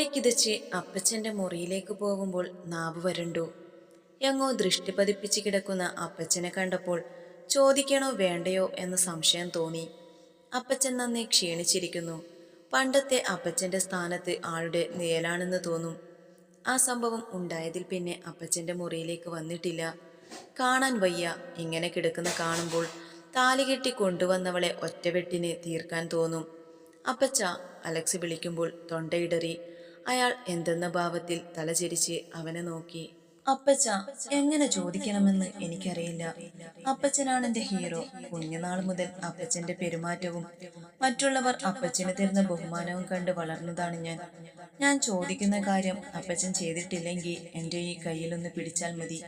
ഓടിക്കിതച്ച് അപ്പച്ചന്റെ മുറിയിലേക്ക് പോകുമ്പോൾ നാവ് വരണ്ടു. എങ്ങോ ദൃഷ്ടി പതിപ്പിച്ച് കിടക്കുന്ന അപ്പച്ചനെ കണ്ടപ്പോൾ ചോദിക്കണോ വേണ്ടയോ എന്ന സംശയം തോന്നി. അപ്പച്ചൻ നന്നെ ക്ഷീണിച്ചിരിക്കുന്നു. പണ്ടത്തെ അപ്പച്ചന്റെ സ്ഥാനത്ത് ആളുടെ നിഴലാണെന്ന് തോന്നും. ആ സംഭവം ഉണ്ടായതിൽ പിന്നെ അപ്പച്ചന്റെ മുറിയിലേക്ക് വന്നിട്ടില്ല. കാണാൻ വയ്യ. ഇങ്ങനെ കിടക്കുന്ന കാണുമ്പോൾ താലി കെട്ടി കൊണ്ടുവന്നവളെ ഒറ്റവെട്ടിന് തീർക്കാൻ തോന്നും. അപ്പച്ച അലക്സ് വിളിക്കുമ്പോൾ തൊണ്ടയിടറി. അയാൾ എന്തെന്ന ഭാവത്തിൽ തലചരിച്ച് അവനെ നോക്കി. അപ്പച്ച എങ്ങനെ ചോദിക്കണമെന്ന് എനിക്കറിയില്ല. അപ്പച്ചനാണ് എന്റെ ഹീറോ. കുഞ്ഞുനാൾ മുതൽ അപ്പച്ചന്റെ പെരുമാറ്റവും മറ്റുള്ളവർ അപ്പച്ചന് തരുന്ന ബഹുമാനവും കണ്ട് വളർന്നതാണ് ഞാൻ. ഞാൻ ചോദിക്കുന്ന കാര്യം അപ്പച്ചൻ ചെയ്തിട്ടില്ലെങ്കിൽ എന്റെ ഈ കയ്യിലൊന്ന് പിടിച്ചാൽ മതി.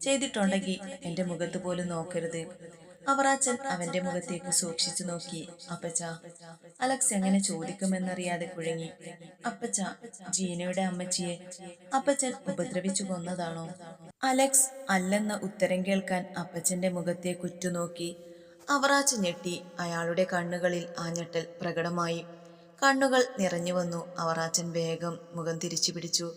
ചെയ്തിട്ടുണ്ടെങ്കിൽ എന്റെ മുഖത്ത് പോലും നോക്കരുത്. അവറാച്ചൻ അവന്റെ മുഖത്തേക്ക് സൂക്ഷിച്ചു നോക്കി. അപ്പച്ച അലക്സ് എങ്ങനെ ചോദിക്കുമെന്നറിയാതെ കുഴങ്ങി. അപ്പച്ച ജീനയുടെ അമ്മച്ചിയെ അപ്പച്ചൻ ഉപദ്രവിച്ചു കൊന്നതാണോ? അലക്സ് അല്ലെന്ന ഉത്തരം കേൾക്കാൻ അപ്പച്ചന്റെ മുഖത്തെ കുറ്റുനോക്കി. അവറാച്ച ഞെട്ടി അയാളുടെ കണ്ണുകളിൽ ആ ഞെട്ടൽ പ്രകടമായി. കണ്ണുകൾ നിറഞ്ഞു വന്നു. അവറാച്ചൻ വേഗം മുഖം തിരിച്ചു പിടിച്ചു.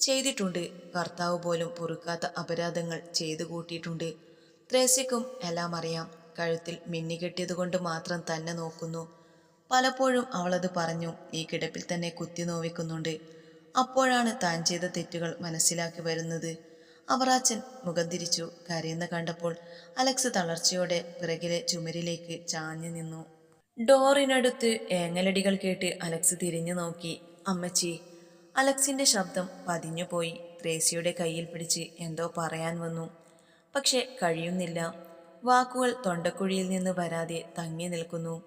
ചെയ്തിട്ടുണ്ട്. ഭർത്താവ് പോലും പൊറുക്കാത്ത അപരാധങ്ങൾ ചെയ്തു കൂട്ടിയിട്ടുണ്ട്. ത്രേസ്യക്കും എല്ലാം അറിയാം. കഴുത്തിൽ മിന്നിക്കെട്ടിയതുകൊണ്ട് മാത്രം തന്നെ നോക്കുന്നു. പലപ്പോഴും അവളത് പറഞ്ഞു ഈ കിടപ്പിൽ തന്നെ കുത്തി നോവിക്കുന്നുണ്ട്. അപ്പോഴാണ് താൻ ചെയ്ത തെറ്റുകൾ മനസ്സിലാക്കി വരുന്നത്. അവറാച്ചൻ മുഖം തിരിച്ചു. കരയുന്ന കണ്ടപ്പോൾ അലക്സ് തളർച്ചയോടെ പിറകിലെ ചുമരിലേക്ക് ചാഞ്ഞു നിന്നു. ഡോറിനടുത്ത് ഏങ്ങലടികൾ കേട്ട് അലക്സ് തിരിഞ്ഞു നോക്കി. അമ്മച്ചി അലക്സിന്റെ ശബ്ദം പതിഞ്ഞുപോയി. ത്രേസിയുടെ കയ്യിൽ പിടിച്ച് എന്തോ പറയാൻ വന്നു. പക്ഷെ കഴിയുന്നില്ല. വാക്കുകൾ തൊണ്ടക്കുഴിയിൽ നിന്ന് വരാതെ തങ്ങി നിൽക്കുന്നു.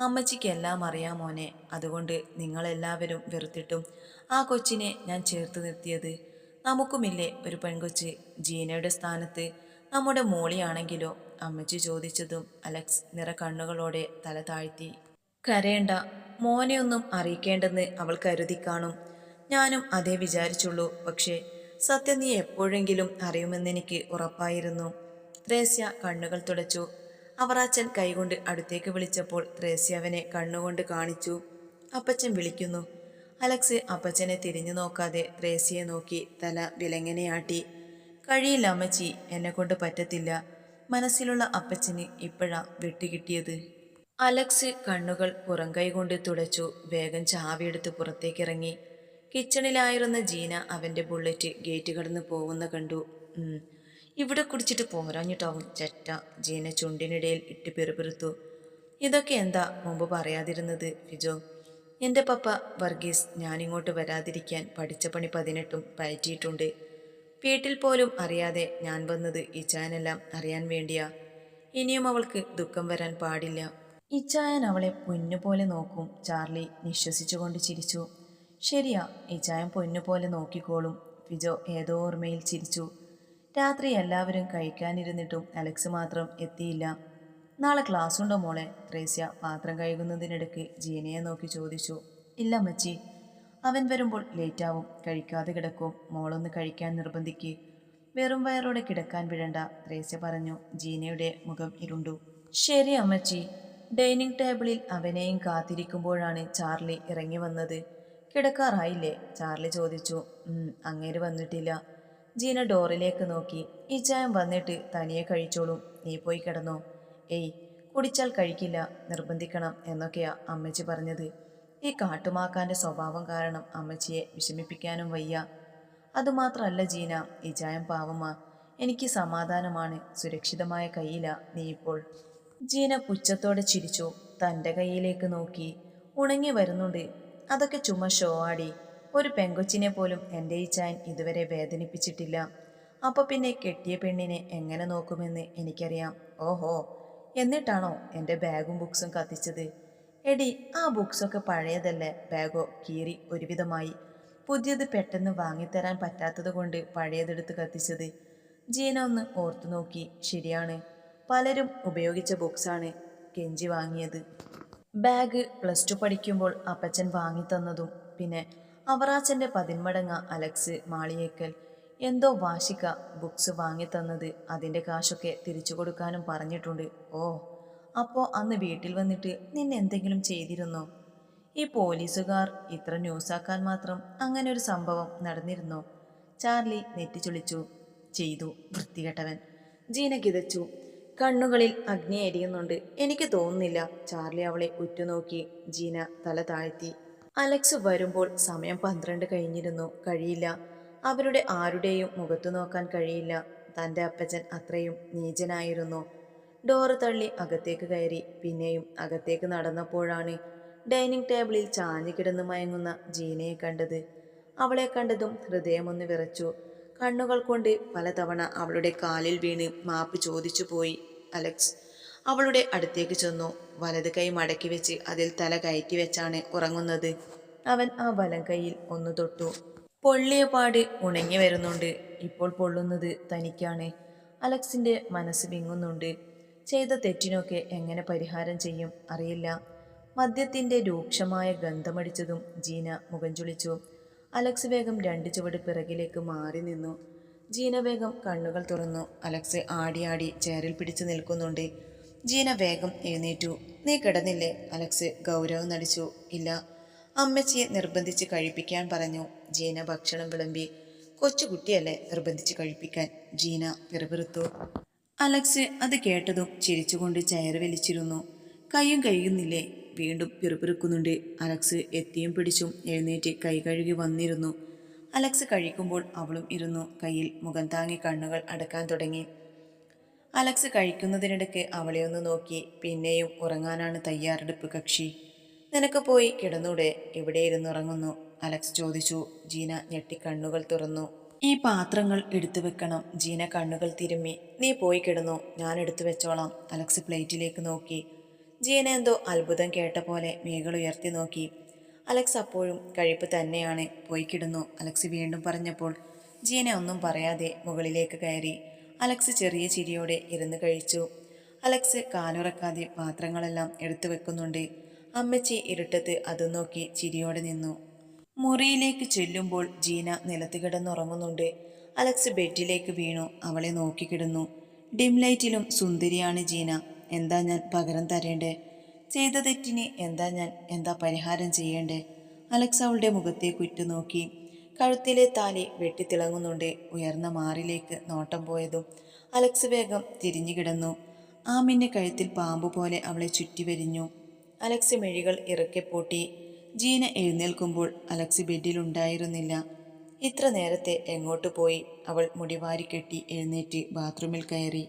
അമ്മച്ചിക്കെല്ലാം അറിയാം മോനെ അതുകൊണ്ട് നിങ്ങളെല്ലാവരും വെറുത്തിട്ടും ആ കൊച്ചിനെ ഞാൻ ചേർത്ത് നിർത്തിയത്. നമുക്കുമില്ലേ ഒരു പെൺകൊച്ച്? ജീനയുടെ സ്ഥാനത്ത് നമ്മുടെ മോളിയാണെങ്കിലോ? അമ്മച്ചി ചോദിച്ചതും അലക്സ് നിറ കണ്ണുകളോടെ തല താഴ്ത്തി. കരയണ്ട മോനെ ഒന്നും അറിയിക്കേണ്ടെന്ന് അവൾ കരുതി കാണും. ഞാനും അതേ വിചാരിച്ചുള്ളൂ. പക്ഷേ സത്യം നീ എപ്പോഴെങ്കിലും അറിയുമെന്നെനിക്ക് ഉറപ്പായിരുന്നു. ത്രേസ്യ കണ്ണുകൾ തുടച്ചു. അവറാച്ചൻ കൈകൊണ്ട് അടുത്തേക്ക് വിളിച്ചപ്പോൾ ത്രേസ്യ അവനെ കണ്ണുകൊണ്ട് കാണിച്ചു. അപ്പച്ചൻ വിളിക്കുന്നു. അലക്സ് അപ്പച്ചനെ തിരിഞ്ഞു നോക്കാതെ ത്രേസ്യയെ നോക്കി തല വിലങ്ങനെയാട്ടി. കഴിയില്ല അമ്മച്ചി. എന്നെ കൊണ്ട് പറ്റത്തില്ല. മനസ്സിലുള്ള അപ്പച്ചന് ഇപ്പോഴാ വെട്ടുകിട്ടിയത്. അലക്സ് കണ്ണുകൾ പുറം കൊണ്ട് തുടച്ചു. വേഗം ചാവിയെടുത്ത് പുറത്തേക്കിറങ്ങി. കിച്ചണിലായിരുന്ന ജീന അവന്റെ ബുള്ളറ്റ് ഗേറ്റ് കടന്ന് പോകുന്ന കണ്ടു. ഇവിടെ കുടിച്ചിട്ട് പോരാഞ്ഞിട്ടാവും ചെറ്റ. ജീന ചുണ്ടിനിടയിൽ ഇട്ട് പെറുപെറുത്തു. ഇതൊക്കെ എന്താ മുമ്പ് പറയാതിരുന്നത് ഫിജോ? എന്റെ പപ്പ വർഗീസ് ഞാനിങ്ങോട്ട് വരാതിരിക്കാൻ പഠിച്ച പണി പതിനെട്ടും പയറ്റിയിട്ടുണ്ട്. വീട്ടിൽ പോലും അറിയാതെ ഞാൻ വന്നത് ഇച്ചായനെല്ലാം അറിയാൻ വേണ്ടിയാ. ഇനിയും അവൾക്ക് ദുഃഖം വരാൻ പാടില്ല. ഇച്ചായൻ അവളെ പൊന്നുപോലെ നോക്കും. ചാർലി നിശ്വസിച്ചുകൊണ്ട് ചിരിച്ചു. ശരിയാ ഇച്ചായൻ പൊന്നുപോലെ നോക്കിക്കോളും. ഫിജോ ഏതോ ഓർമ്മയിൽ ചിരിച്ചു. രാത്രി എല്ലാവരും കഴിക്കാനിരുന്നിട്ടും അലക്സ് മാത്രം എത്തിയില്ല. നാളെ ക്ലാസ് ഉണ്ടോ മോളെ? ത്രേസ്യ പാത്രം കഴുകുന്നതിനിടയ്ക്ക് ജീനയെ നോക്കി ചോദിച്ചു. ഇല്ല മച്ചി അവൻ വരുമ്പോൾ ലേറ്റാവും കഴിക്കാതെ കിടക്കും. മോളൊന്ന് കഴിക്കാൻ നിർബന്ധിക്ക്. വെറും വയറോടെ കിടക്കാൻ വിടണ്ട ത്രേസ്യ പറഞ്ഞു. ജീനയുടെ മുഖം ഇരുണ്ടു. ശരി അമ്മച്ചി. ഡൈനിങ് ടേബിളിൽ അവനെയും കാത്തിരിക്കുമ്പോഴാണ് ചാർലി ഇറങ്ങി വന്നത്. കിടക്കാറായില്ലേ? ചാർലി ചോദിച്ചു. അങ്ങേര് വന്നിട്ടില്ല. ജീന ഡോറിലേക്ക് നോക്കി. ഈ ചായം വന്നിട്ട് തനിയെ കഴിച്ചോളും. നീ പോയി കിടന്നോ. ഏയ് കുടിച്ചാൽ കഴിക്കില്ല. നിർബന്ധിക്കണം എന്നൊക്കെയാ അമ്മച്ചി പറഞ്ഞത്. ഈ കാട്ടുമാക്കാന്റെ സ്വഭാവം കാരണം അമ്മച്ചിയെ വിഷമിപ്പിക്കാനും വയ്യ. അതുമാത്രമല്ല ജീന ഈ ചായം പാവമാ. എനിക്ക് സമാധാനമാണ്. സുരക്ഷിതമായ കയ്യില നീ ഇപ്പോൾ. ജീന പുച്ഛത്തോടെ ചിരിച്ചു. തന്റെ കയ്യിലേക്ക് നോക്കി. ഉണങ്ങി വരുന്നുണ്ട്. അതൊക്കെ ചുമ ഷോ ആടി. ഒരു പെങ്കൊച്ചിനെ പോലും എന്റെ ഈ ചായൻ ഇതുവരെ വേദനിപ്പിച്ചിട്ടില്ല. അപ്പോൾ പിന്നെ കെട്ടിയ പെണ്ണിനെ എങ്ങനെ നോക്കുമെന്ന് എനിക്കറിയാം. ഓഹോ എന്നിട്ടാണോ എന്റെ ബാഗും ബുക്സും കത്തിച്ചത്? എടി ആ ബുക്സൊക്കെ പഴയതല്ലേ? ബാഗോ കീറി ഒരുവിധമായി. പുതിയത് പെട്ടെന്ന് വാങ്ങിത്തരാൻ പറ്റാത്തത് കൊണ്ട് പഴയതെടുത്ത് കത്തിച്ചത്. ജീന ഒന്ന് ഓർത്തു നോക്കി. ശരിയാണ്. പലരും ഉപയോഗിച്ച ബുക്സാണ് കെഞ്ചി വാങ്ങിയത്. ബാഗ് പ്ലസ് ടു പഠിക്കുമ്പോൾ അപ്പച്ചൻ വാങ്ങിത്തന്നതും പിന്നെ അവറാച്ചന്റെ പതിന്മടങ്ങ അലക്സ് മാളിയേക്കൽ എന്തോ വാശിക്ക ബുക്സ് വാങ്ങിത്തന്നത് അതിന്റെ കാശൊക്കെ തിരിച്ചു കൊടുക്കാനും പറഞ്ഞിട്ടുണ്ട്. ഓ അപ്പോൾ അന്ന് വീട്ടിൽ വന്നിട്ട് നിന്നെ എന്തെങ്കിലും ചെയ്തിരുന്നോ? ഈ പോലീസുകാർ ഇത്ര ന്യൂസാക്കാൻ മാത്രം അങ്ങനെ ഒരു സംഭവം നടന്നിരുന്നോ? ചാർലി നെറ്റിച്ചൊളിച്ചു ചെയ്തു വൃത്തികെട്ടവൻ. ജീന കിതച്ചു. കണ്ണുകളിൽ അഗ്നി എരിയുന്നുണ്ട്. എനിക്ക് തോന്നുന്നില്ല. ചാർലി അവളെ ഉറ്റുനോക്കി ജീന തല താഴ്ത്തി. അലക്സ് വരുമ്പോൾ സമയം പന്ത്രണ്ട് കഴിഞ്ഞിരുന്നു. കഴിയില്ല. അവരുടെ ആരുടെയും മുഖത്തു നോക്കാൻ കഴിയില്ല. തന്റെ അപ്പച്ചൻ അത്രയും നീചനായിരുന്നു. ഡോറ് തള്ളി അകത്തേക്ക് കയറി. പിന്നെയും അകത്തേക്ക് നടന്നപ്പോഴാണ് ഡൈനിങ് ടേബിളിൽ ചാഞ്ഞു കിടന്ന് മയങ്ങുന്ന ജീനയെ കണ്ടത്. അവളെ കണ്ടതും ഹൃദയമൊന്ന് വിറച്ചു. കണ്ണുകൾ കൊണ്ട് പലതവണ അവളുടെ കാലിൽ വീണ് മാപ്പ് ചോദിച്ചു പോയി അലക്സ്. അവളുടെ അടുത്തേക്ക് ചെന്നു. വലത് കൈ മടക്കി വെച്ച് അതിൽ തല കയറ്റി വെച്ചാണ് ഉറങ്ങുന്നത്. അവൻ ആ വലം കൈയിൽ ഒന്ന് തൊട്ടു. പൊള്ളിയ പാട് ഉണങ്ങി വരുന്നുണ്ട്. ഇപ്പോൾ പൊള്ളുന്നത് തനിക്കാണ്. അലക്സിന്റെ മനസ്സ് വിങ്ങുന്നുണ്ട്. ചെയ്ത തെറ്റിനൊക്കെ എങ്ങനെ പരിഹാരം ചെയ്യും അറിയില്ല. മദ്യത്തിന്റെ രൂക്ഷമായ ഗന്ധമടിച്ചതും ജീന മുഖം ചുളിച്ചു. അലക്സ് വേഗം രണ്ട് ചുവട് പിറകിലേക്ക് മാറി നിന്നു. ജീന വേഗം കണ്ണുകൾ തുറന്നു. അലക്സ് ആടി ആടി ചെയറിൽ പിടിച്ചു നിൽക്കുന്നുണ്ട്. ജീന വേഗം എഴുന്നേറ്റു. നീ കിടന്നില്ലേ? അലക്സ് ഗൗരവം നടിച്ചു. ഇല്ല. അമ്മച്ചിയെ നിർബന്ധിച്ച് കഴിപ്പിക്കാൻ പറഞ്ഞു. ജീന ഭക്ഷണം വിളമ്പി. കൊച്ചുകുട്ടിയല്ലേ നിർബന്ധിച്ച് കഴിപ്പിക്കാൻ? ജീന പിറപിറുത്തു. അലക്സ് അത് കേട്ടതും ചിരിച്ചുകൊണ്ട് ചെയർ വലിച്ചിരുന്നു. കൈയും കഴിയുന്നില്ലേ വീണ്ടും പിറുപിറുക്കുന്നുണ്ട്. അലക്സ് എത്തിയും പിടിച്ചും എഴുന്നേറ്റ് കൈ കഴുകി വന്നിരുന്നു. അലക്സ് കഴിക്കുമ്പോൾ അവളും ഇരുന്നു. കയ്യിൽ മുഖം താങ്ങി കണ്ണുകൾ അടക്കാൻ തുടങ്ങി. അലക്സ് കഴിക്കുന്നതിനിടയ്ക്ക് അവളെ ഒന്ന് നോക്കി. പിന്നെയും ഉറങ്ങാനാണ് തയ്യാറെടുപ്പ് കക്ഷി. നിനക്ക് പോയി കിടന്നൂടെ? ഇവിടെ ഇരുന്നുറങ്ങുന്നു? അലക്സ് ചോദിച്ചു. ജീന ഞെട്ടി കണ്ണുകൾ തുറന്നു. ഈ പാത്രങ്ങൾ എടുത്തു വെക്കണം. ജീന കണ്ണുകൾ തിരുമ്മി. നീ പോയി കിടന്നു. ഞാൻ എടുത്തു വെച്ചോളാം. അലക്സ് പ്ലേറ്റിലേക്ക് നോക്കി. ജീന എന്തോ അത്ഭുതം കേട്ട പോലെ മേഘൾ ഉയർത്തി നോക്കി. അലക്സ് അപ്പോഴും കഴിപ്പ് തന്നെയാണ്. പോയി കിടന്നു. അലക്സ് വീണ്ടും പറഞ്ഞപ്പോൾ ജീന ഒന്നും പറയാതെ മുകളിലേക്ക് കയറി. അലക്സ് ചെറിയ ചിരിയോടെ ഇരുന്ന് കഴിച്ചു. അലക്സ് കാലുറക്കാതെ പാത്രങ്ങളെല്ലാം എടുത്തു വെക്കുന്നുണ്ട്. അമ്മച്ചി ഇരുട്ടത്ത് അത് നോക്കി ചിരിയോടെ നിന്നു. മുറിയിലേക്ക് ചെല്ലുമ്പോൾ ജീന നിലത്ത് കിടന്നുറങ്ങുന്നുണ്ട്. അലക്സ് ബെഡിലേക്ക് വീണു. അവളെ നോക്കിക്കിടുന്നു ഡിം ലൈറ്റിലും സുന്ദരിയാണ് ജീന. എന്താ ഞാൻ പകരം തരേണ്ടേ? ചെയ്ത തെറ്റിന് എന്താ ഞാൻ എന്താ പരിഹാരം ചെയ്യേണ്ടേ? അലക്സ അവളുടെ മുഖത്തേക്ക് ഉറ്റുനോക്കി കഴുത്തിലെ താലി വെട്ടിത്തിളങ്ങുന്നുണ്ട്. ഉയർന്ന മാറിലേക്ക് നോട്ടം പോയതും അലക്സ് വേഗം തിരിഞ്ഞു കിടന്നു. ആമിന്റെ കഴുത്തിൽ പാമ്പ് പോലെ അവളെ ചുറ്റി വരിഞ്ഞു അലക്സ് മെഴികൾ ഇറക്കെ പൂട്ടി. ജീന എഴുന്നേൽക്കുമ്പോൾ അലക്സ് ബെഡിലുണ്ടായിരുന്നില്ല ഇത്ര നേരത്തെ എങ്ങോട്ട് പോയി? അവൾ മുടിവാരി കെട്ടി എഴുന്നേറ്റ് ബാത്റൂമിൽ കയറി.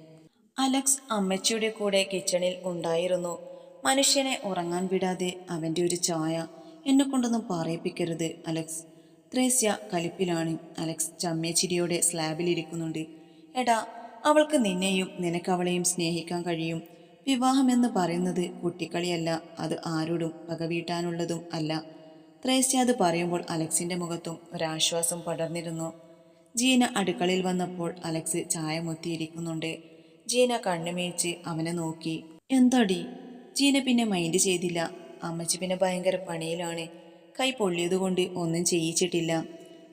അലക്സ് അമ്മച്ചിയുടെ കൂടെ കിച്ചണിൽ ഉണ്ടായിരുന്നു. മനുഷ്യനെ ഉറങ്ങാൻ വിടാതെ അവന്റെ ഒരു ചായ എന്നെ കൊണ്ടൊന്നും പറയിപ്പിക്കരുത് അലക്സ്. ത്രേസ്യ കലിപ്പിലാണ്. അലക്സ് ചമ്മേച്ചിരിയോടെ സ്ലാബിലിരിക്കുന്നുണ്ട് എടാ അവൾക്ക് നിന്നെയും നിനക്കവളെയും സ്നേഹിക്കാൻ കഴിയും. വിവാഹമെന്ന് പറയുന്നത് കുട്ടിക്കളിയല്ല അത് ആരോടും പകവീട്ടാനുള്ളതും അല്ല. ത്രേസ്യ അത് പറയുമ്പോൾ അലക്സിന്റെ മുഖത്തും ഒരാശ്വാസം പടർന്നിരുന്നു. ജീന അടുക്കളയിൽ വന്നപ്പോൾ അലക്സ് ചായ മുത്തിയിരിക്കുന്നുണ്ട് ജീന കണ്ണുമേച്ച് അവനെ നോക്കി. എന്താടി? ജീന പിന്നെ മൈൻഡ് ചെയ്തില്ല. അമ്മച്ചി പിന്നെ ഭയങ്കര പണിയിലാണ്. കൈ പൊള്ളിയതുകൊണ്ട് ഒന്നും ചെയ്യിച്ചിട്ടില്ല.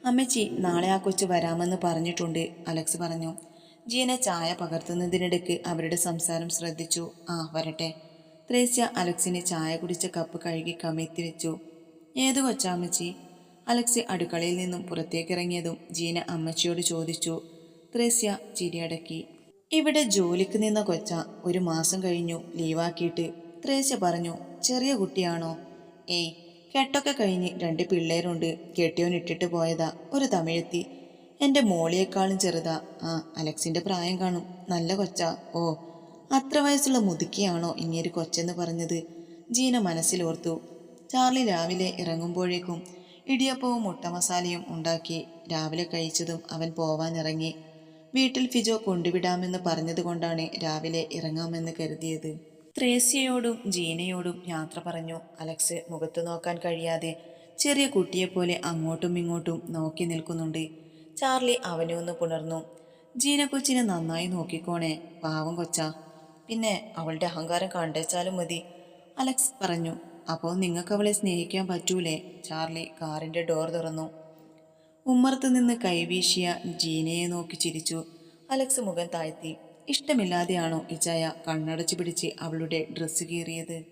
അമ്മച്ചി നാളെ ആ കൊച്ചു വരാമെന്ന് പറഞ്ഞിട്ടുണ്ട് അലക്സ് പറഞ്ഞു. ജീന ചായ പകർത്തുന്നതിനിടയ്ക്ക് അവരുടെ സംസാരം ശ്രദ്ധിച്ചു. ആ വരട്ടെ. ത്രേസ്യ അലക്സിന് ചായ കുടിച്ച കപ്പ് കഴുകി കമിഴ്ത്തി വെച്ചു. ഏത് കൊച്ചാമ്മച്ചി അലക്സ് അടുക്കളയിൽ നിന്നും പുറത്തേക്കിറങ്ങിയതും ജീന അമ്മച്ചിയോട് ചോദിച്ചു. ത്രേസ്യ ചിരിയടക്കി. ഇവിടെ ജോലിക്ക് നിന്ന കൊച്ച ഒരു മാസം കഴിഞ്ഞു ലീവാക്കിയിട്ട് ത്രേസ്യ പറഞ്ഞു ചെറിയ കുട്ടിയാണോ? ഏയ് കെട്ടൊക്കെ കഴിഞ്ഞ് രണ്ട് പിള്ളേരുണ്ട്. കെട്ടിയോൻ ഇട്ടിട്ട് പോയതാ. ഒരു തമിഴെത്തി. എന്റെ മോളിയേക്കാളും ചെറുതാ. ആ അലക്സിന്റെ പ്രായം കാണും. നല്ല കൊച്ച. ഓ അത്ര വയസ്സുള്ള മുതുക്കിയാണോ ഇങ്ങേര് കൊച്ചെന്ന് പറഞ്ഞത്? ജീന മനസ്സിലോർത്തു. ചാർലി രാവിലെ ഇറങ്ങുമ്പോഴേക്കും ഇടിയപ്പവും മുട്ട മസാലയും ഉണ്ടാക്കി രാവിലെ കഴിച്ചതും അവൻ പോവാനിറങ്ങി. വീട്ടിൽ ഫിജോ കൊണ്ടുവിടാമെന്ന് പറഞ്ഞതുകൊണ്ടാണ് രാവിലെ ഇറങ്ങാമെന്ന് കരുതിയത്. ത്രേസ്യയോടും ജീനയോടും യാത്ര പറഞ്ഞു. അലക്സ് മുഖത്ത് നോക്കാൻ കഴിയാതെ ചെറിയ കുട്ടിയെപ്പോലെ അങ്ങോട്ടും ഇങ്ങോട്ടും നോക്കി നിൽക്കുന്നുണ്ട്. ചാർലി അവനെ ഒന്ന് പുണർന്നു. ജീന കൊച്ചിനെ നന്നായി നോക്കിക്കോണേ പാവം കൊച്ച. പിന്നെ അവളുടെ അഹങ്കാരം കണ്ടേച്ചാലും മതി. അലക്സ് പറഞ്ഞു അപ്പോൾ നിങ്ങൾക്ക് അവളെ സ്നേഹിക്കാൻ പറ്റൂലേ? ചാർലി കാറിന്റെ ഡോർ തുറന്നു. ഉമ്മറത്ത് നിന്ന് കൈവീശിയ ജീനയെ നോക്കി ചിരിച്ചു. അലക്സ് മുഖം താഴ്ത്തി. ഇഷ്ടമില്ലാതെയാണോ ഇച്ചായ കണ്ണടച്ചു പിടിച്ച് അവളുടെ ഡ്രസ്സ് കീറിയത്?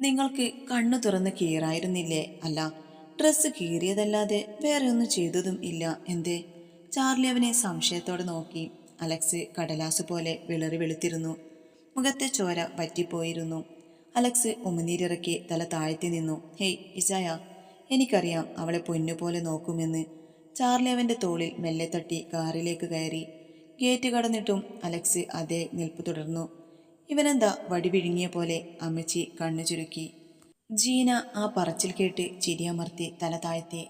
നിങ്ങൾക്ക് കണ്ണു തുറന്ന് കീറായിരുന്നില്ലേ? അല്ല ഡ്രസ്സ് കീറിയതല്ലാതെ വേറെ ഒന്നും ചെയ്തതും ഇല്ല എന്തേ? ചാർലി അവനെ സംശയത്തോടെ നോക്കി. അലക്സ് കടലാസ് പോലെ വിളറി വെളുത്തിരുന്നു. മുഖത്തെ ചോര പറ്റിപ്പോയിരുന്നു അലക്സ് ഉമിനീരിറക്കി തല താഴ്ത്തി നിന്നു. ഹേയ് ഇസായ എനിക്കറിയാം അവളെ പൊന്നുപോലെ നോക്കുമെന്ന്. ചാർലി അവന്റെ തോളിൽ മെല്ലെ തട്ടി കാറിലേക്ക് കയറി. ഗേറ്റ് കടന്നിട്ടും അലക്സ് അതേ നിൽപ്പ് തുടർന്നു. ഇവനെന്താ വടി വിഴുങ്ങിയ പോലെ അമ്മച്ചി കണ്ണു ചുരുക്കി. ജീന ആ പറച്ചിൽ കേട്ട് ചിരിയമർത്തി തല താഴ്ത്തി.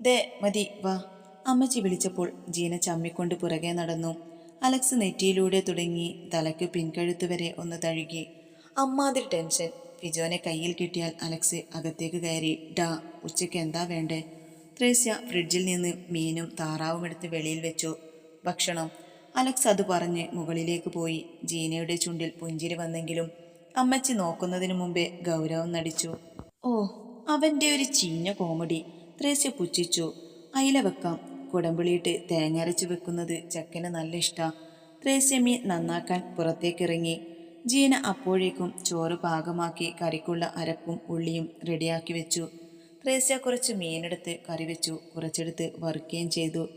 ദേ മതി വാ. അമ്മച്ചി വിളിച്ചപ്പോൾ ജീന ചമ്മിക്കൊണ്ട് പുറകെ നടന്നു. അലക്സ് നെറ്റിയിലൂടെ തുടങ്ങി തലയ്ക്ക് പിൻകഴുത്ത് വരെ ഒന്ന് തഴുകി. അമ്മാതിരി ടെൻഷൻ. ഫിജോനെ കയ്യിൽ കിട്ടിയാൽ അലക്സ് അകത്തേക്ക് കയറി ഡാ ഉച്ചയ്ക്ക് എന്താ വേണ്ടേ? ത്രേസ്യ ഫ്രിഡ്ജിൽ നിന്ന് മീനും താറാവും എടുത്ത് വെളിയിൽ വെച്ചു. ഭക്ഷണം. അലക്സ് അത് പറഞ്ഞ് മുകളിലേക്ക് പോയി. ജീനയുടെ ചുണ്ടിൽ പുഞ്ചിരി വന്നെങ്കിലും അമ്മച്ചി നോക്കുന്നതിനു മുമ്പേ ഗൗരവം നടിച്ചു. ഓ അവന്റെ ഒരു ചീഞ്ഞ കോമഡി. ത്രേസ്യ പുച്ഛിച്ചു. അയില വെക്കാം. കുടമ്പിളിയിട്ട് തേങ്ങ അരച്ച് വെക്കുന്നത് ചക്കന് നല്ല ഇഷ്ടാ. ത്രേസ്യമീ നന്നാക്കാൻ പുറത്തേക്കിറങ്ങി. ജീന അപ്പോഴേക്കും ചോറ് പാകമാക്കി കറിക്കുള്ള അരപ്പും ഉള്ളിയും റെഡിയാക്കി വെച്ചു. ത്രേസ്യ കുറച്ച് മീനെടുത്ത് കറി വെച്ചു കുറച്ചെടുത്ത് വറുക്കുകയും ചെയ്തു.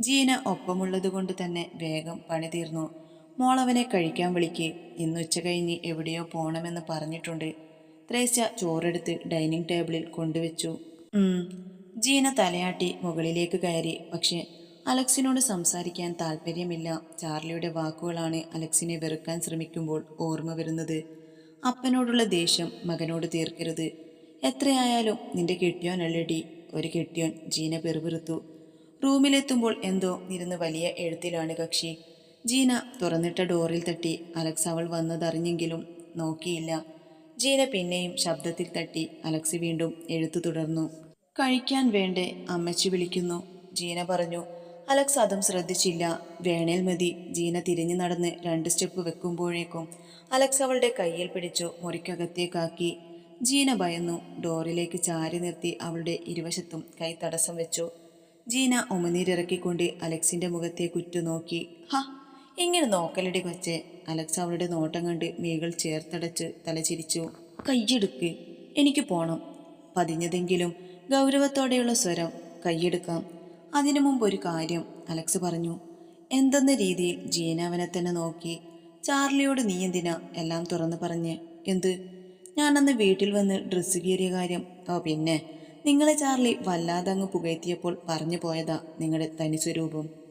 ജീന ഒപ്പമുള്ളത് കൊണ്ട് തന്നെ വേഗം പണി തീർന്നു. മോളവനെ കഴിക്കാൻ വിളിക്ക്. ഇന്ന് ഉച്ച കഴിഞ്ഞ് എവിടെയോ പോകണമെന്ന് പറഞ്ഞിട്ടുണ്ട്. ത്രേസ്യ ചോറെടുത്ത് ഡൈനിങ് ടേബിളിൽ കൊണ്ടുവച്ചു. ജീന തലയാട്ടി മുകളിലേക്ക് കയറി. പക്ഷെ അലക്സിനോട് സംസാരിക്കാൻ താല്പര്യമില്ല. ചാർലിയുടെ വാക്കുകളാണ് അലക്സിനെ വെറുക്കാൻ ശ്രമിക്കുമ്പോൾ ഓർമ്മ വരുന്നത്. അപ്പനോടുള്ള ദേഷ്യം മകനോട് തീർക്കരുത്. എത്രയായാലും നിന്റെ കെട്ടിയോൻ അല്ലടി. ഒരു കെട്ടിയോൻ ജീന പെറുപിറുത്തു. റൂമിലെത്തുമ്പോൾ എന്തോ ഇരുന്ന് വലിയ എഴുത്തിലാണ് കക്ഷി. ജീന തുറന്നിട്ട ഡോറിൽ തട്ടി. അലക്സ് അവൾ വന്നതറിഞ്ഞെങ്കിലും നോക്കിയില്ല. ജീന പിന്നെയും ശബ്ദത്തിൽ തട്ടി. അലക്സ് വീണ്ടും എഴുത്തു തുടർന്നു. കഴിക്കാൻ വേണ്ടേ അമ്മച്ചി വിളിക്കുന്നു. ജീന പറഞ്ഞു. അലക്സ് അതും ശ്രദ്ധിച്ചില്ല. വേണേൽ മതി. ജീന തിരിഞ്ഞു നടന്ന് രണ്ട് സ്റ്റെപ്പ് വെക്കുമ്പോഴേക്കും അലക്സ് അവളുടെ കയ്യിൽ പിടിച്ചു മുറിക്കകത്തേക്കാക്കി. ജീന ഭയന്നു. ഡോറിലേക്ക് ചാരി നിർത്തി അവളുടെ ഇരുവശത്തും കൈ തടസ്സം വെച്ചു. ജീന ഉമനീരിറക്കിക്കൊണ്ട് അലക്സിന്റെ മുഖത്തെ കുറ്റുനോക്കി ഹ ഇങ്ങനെ നോക്കലടി കൊച്ചെ. അലക്സ് അവളുടെ നോട്ടം കണ്ട് മീകൾ ചേർത്തടച്ച് തലചിരിച്ചു. കയ്യെടുക്ക് എനിക്ക് പോണം. പതിഞ്ഞതെങ്കിലും ഗൗരവത്തോടെയുള്ള സ്വരം. കൈയെടുക്കാം. അതിനു മുമ്പ് ഒരു കാര്യം. അലക്സ് പറഞ്ഞു. എന്തെന്ന രീതിയിൽ ജീന അവനെ തന്നെ നോക്കി. ചാർലിയോട് നീ എന്തിനാ എല്ലാം തുറന്നു പറഞ്ഞ്. എന്ത്? ഞാനന്ന് വീട്ടിൽ വന്ന് ഡ്രസ്സ് കീറിയ കാര്യം. ഓ പിന്നെ. നിങ്ങളെ ചാർലി വല്ലാതെ അങ്ങ് പുകഴ്ത്തിയപ്പോൾ പറഞ്ഞു പോയതാ നിങ്ങളുടെ തനി സ്വരൂപം